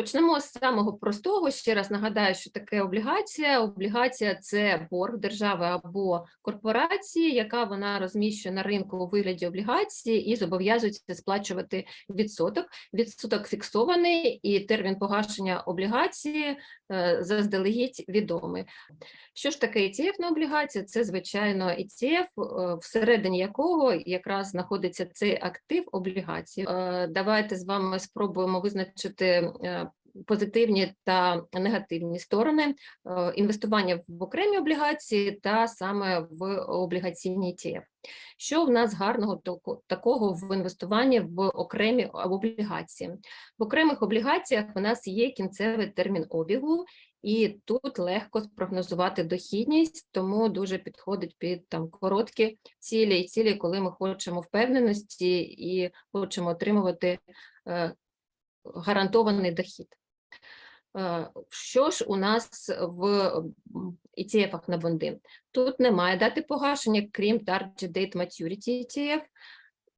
Почнемо з самого простого. Ще раз нагадаю, що таке облігація. Облігація це борг держави або корпорації, яка вона розміщує на ринку у вигляді облігації і зобов'язується сплачувати відсоток. Відсоток фіксований, і термін погашення облігації е, заздалегідь відомий. Що ж таке ETF на облігація? Це звичайно ETF, е, всередині якого якраз знаходиться цей актив облігації. Е, Давайте з вами спробуємо визначити позитивні та негативні сторони е, інвестування в окремі облігації та саме в облігаційні ETF. Що в нас гарного такого в інвестуванні в окремі облігації? В окремих облігаціях у нас є кінцевий термін обігу, і тут легко спрогнозувати дохідність, тому дуже підходить під там короткі цілі і цілі, коли ми хочемо впевненості і хочемо отримувати е, гарантований дохід. Е, Що ж у нас в м, ETF-ах на бонди? Тут немає дати погашення, крім Target Date Maturity ETF,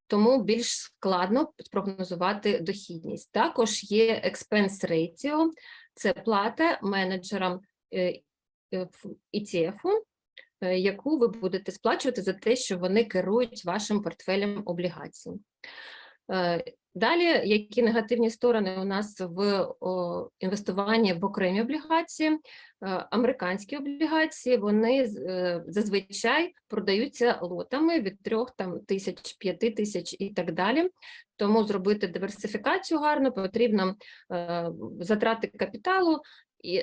тому більш складно спрогнозувати дохідність. Також є expense ratio, це плата менеджерам е, е, е, яку ви будете сплачувати за те, що вони керують вашим портфелем облігацій. Далі, які негативні сторони у нас в інвестуванні в окремі облігації? Е, Американські облігації вони е, зазвичай продаються лотами від трьох там тисяч, п'яти тисяч і так далі. Тому зробити диверсифікацію гарно потрібно е, затрати капіталу,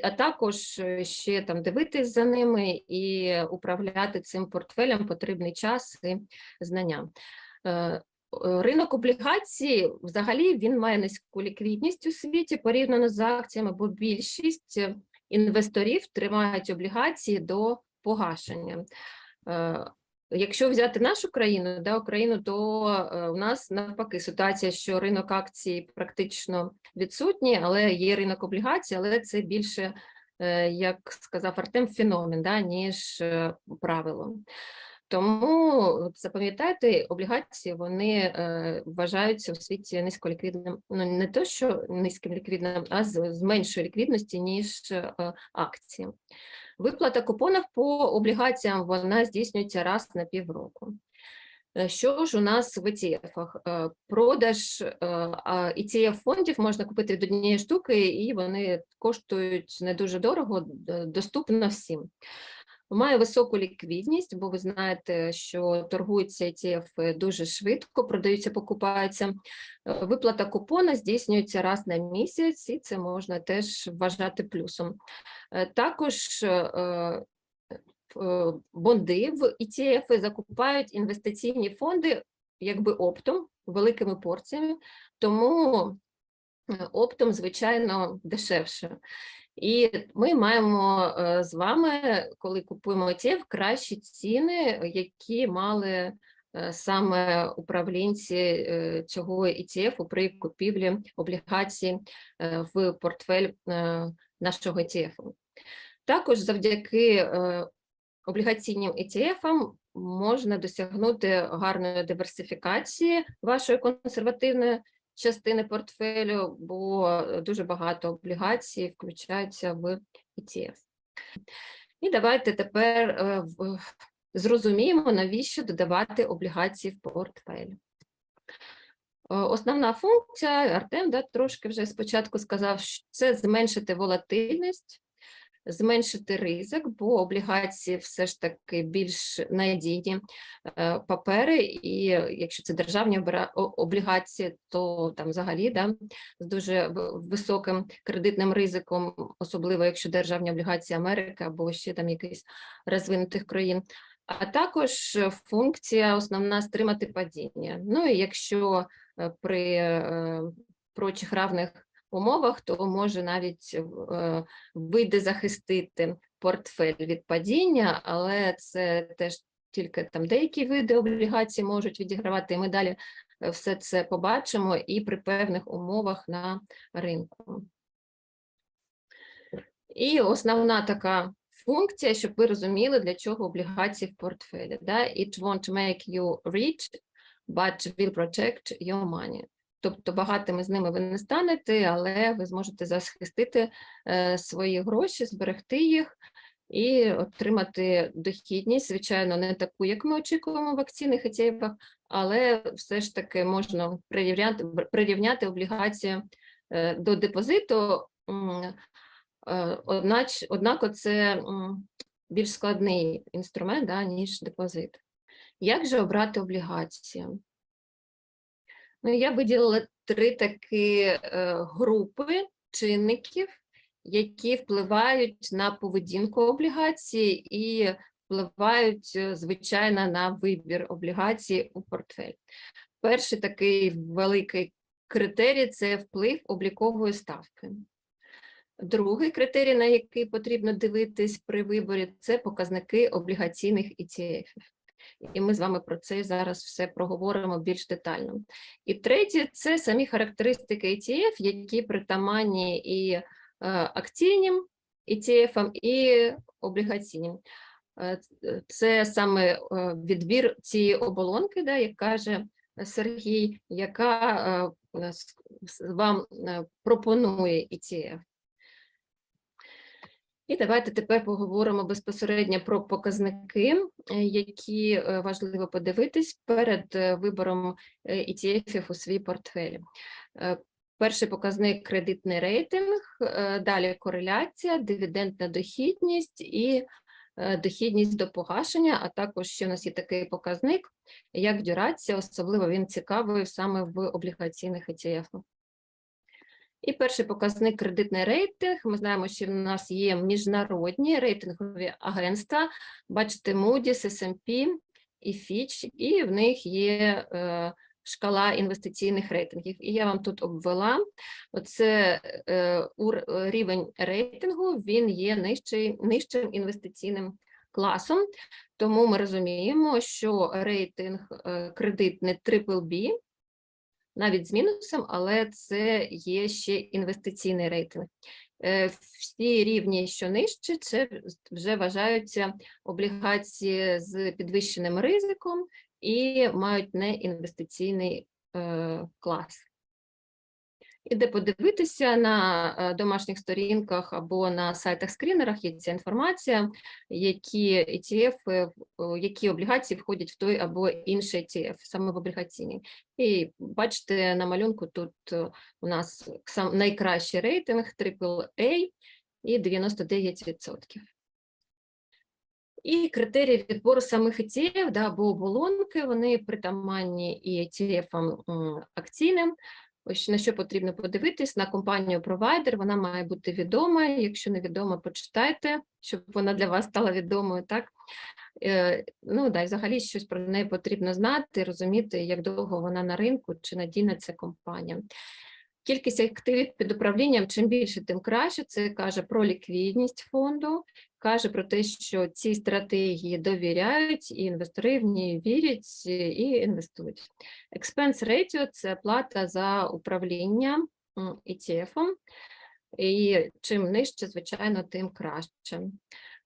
а також ще там дивитись за ними і управляти цим портфелем потрібний час і знання. Ринок облігацій взагалі він має низьку ліквідність у світі порівняно з акціями, бо більшість е, інвесторів тримають облігації до погашення. Е, Якщо взяти нашу країну, да, Україну, то е, у нас навпаки ситуація, що ринок акцій практично відсутній, але є ринок облігацій, але це більше, е, як сказав Артем, феномен, да, ніж е, правило. Тому запам'ятайте, облігації вони е, вважаються у світі низьколіквідним, ну не то, що низьким ліквідним, а з, з меншою ліквідності, ніж е, акції. Виплата купонів по облігаціям вона здійснюється раз на півроку. Е, Що ж у нас в ETF-ах? Е, Продаж е, а ETF-фондів можна купити від однієї штуки, і вони коштують не дуже дорого, доступно всім. Має високу ліквідність, бо ви знаєте, що торгуються ETF дуже швидко, продаються, покупаються. Е, Виплата купона здійснюється раз на місяць, і це можна теж вважати плюсом. Е, Також е, бонди в ETF закупають інвестиційні фонди якби оптом, великими порціями, тому оптом, звичайно, дешевше. І ми маємо е, з вами, коли купуємо ETF, кращі ціни, які мали е, саме управлінці е, цього ETF при купівлі облігацій в портфель нашого ETF. Також завдяки облігаційним ETF можна досягнути гарної диверсифікації вашої консервативної частини портфелю, бо е, дуже багато облігацій включаються в ETF. І давайте тепер е, зрозуміємо, навіщо додавати облігації в портфель. Е, Основна функція, Артем да, трошки вже спочатку сказав, що це зменшити волатильність, зменшити ризик, бо облігації все ж таки більш надійні е, папери, і якщо це державні облігації, то там взагалі да, з дуже високим кредитним ризиком, особливо якщо державні облігації Америки або ще там якихось розвинутих країн. А також функція основна стримати падіння. Ну і якщо е, при е, прочих равних умовах, то може навіть е, вийде захистити портфель від падіння, але це теж тільки там деякі види облігацій можуть відігравати, і ми далі е, все це побачимо і при певних умовах на ринку. І основна така функція, щоб ви розуміли, для чого облігації в портфелі. Да? It won't make you rich, but will protect your money. Тобто багатими з ними ви не станете, але ви зможете захистити е, свої гроші, зберегти їх і отримати дохідність, звичайно, не таку, як ми очікуємо в акційних ETF, але все ж таки можна прирівняти, прирівняти облігацію е, до депозиту. е, Однач, однак це більш складний інструмент, да, ніж депозит. Як же обрати облігації? Ну, я виділила три такі е, групи чинників, які впливають на поведінку облігацій і впливають, е, звичайно, на вибір облігацій у портфель. Перший такий великий критерій це вплив облікової ставки. Другий критерій, на який потрібно дивитись при виборі, це показники облігаційних ETF. І ми з вами про це зараз все проговоримо більш детально. І третє це самі характеристики ETF, які притаманні і е, акційним ETF, і облігаційним. Е, Це саме е, відбір цієї оболонки, да, як каже Сергій, яка е, вам пропонує ETF. І давайте тепер поговоримо безпосередньо про показники, е, які е, важливо подивитись перед е, вибором ETF у свій портфелі. Перший показник кредитний рейтинг, далі кореляція, дивідендна дохідність і дохідність до погашення, а також ще у нас є такий показник, як дюрація, особливо він цікавий саме в облігаційних ETF. І перший показник кредитний рейтинг. Ми знаємо, що в нас є міжнародні рейтингові агентства. Бачите, Moody's, S&P і Fitch, і в них є е, шкала інвестиційних рейтингів. І я вам тут обвела. Оце е, рівень рейтингу, він є нижчий, нижчим інвестиційним класом. Тому ми розуміємо, що рейтинг е, кредитний BBB, навіть з мінусом, але це є ще інвестиційний рейтинг. Е, Всі рівні, що нижче, це вже вважаються облігації з підвищеним ризиком і мають не інвестиційний е, клас. І де подивитися на е, домашніх сторінках або на сайтах-скрінерах є ця інформація, які ETF, е, е, які облігації входять в той або інший ETF, саме в облігаційний. І бачите, на малюнку тут у нас найкращий рейтинг AAA і 99%. І критерії відбору самих ETF да, або оболонки, вони притаманні і ETF м, акційним. Ось на що потрібно подивитись на компанію провайдер. Вона має бути відома. Якщо не відома, почитайте, щоб вона для вас стала відомою. Так Е, ну да, взагалі щось про неї потрібно знати, розуміти, як довго вона на ринку, чи надійна ця компанія. Кількість активів під управлінням чим більше, тим краще. Це каже про ліквідність фонду, каже про те, що ці стратегії довіряють, і інвестори в ній вірять е, і інвестують. Expense ratio – це плата за управління м, ETF-ом, і чим нижче, звичайно, тим краще.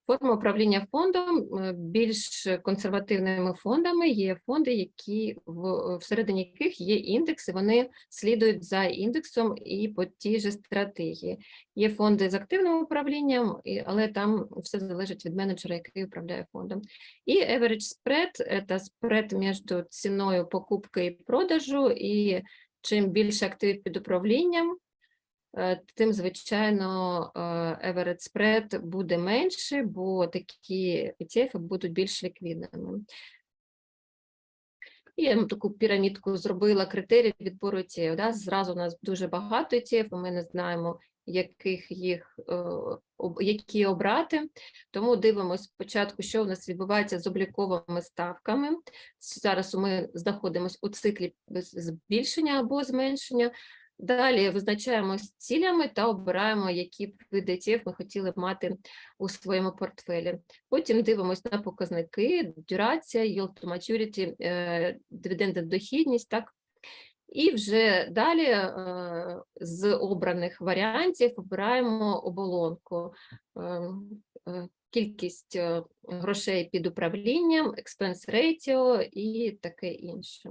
Форма управління фондом е, більш консервативними фондами є фонди, які в всередині яких є індекси, вони слідують за індексом і по тій же стратегії. Є фонди з активним управлінням, але там все залежить від менеджера, який управляє фондом. І average spread – це спред між ціною покупки і продажу, і чим більше активів під управлінням, е, тим, звичайно, е, average spread буде менше, бо такі ETF будуть більш ліквідними. І я таку пірамідку зробила критерії відбору ETF. Да? Зразу у нас дуже багато ETF, ми не знаємо, яких їх е, які обрати. Тому дивимося спочатку, що в нас відбувається з обліковими ставками. Зараз ми знаходимося у циклі збільшення або зменшення. Далі визначаємось цілями та обираємо, які види ETF ми хотіли б мати у своєму портфелі. Потім дивимося на показники, дюрація, yield to maturity, е, дивідендна дохідність, так? І вже далі е, з обраних варіантів обираємо оболонку, е, кількість грошей під управлінням, expense ratio і таке інше.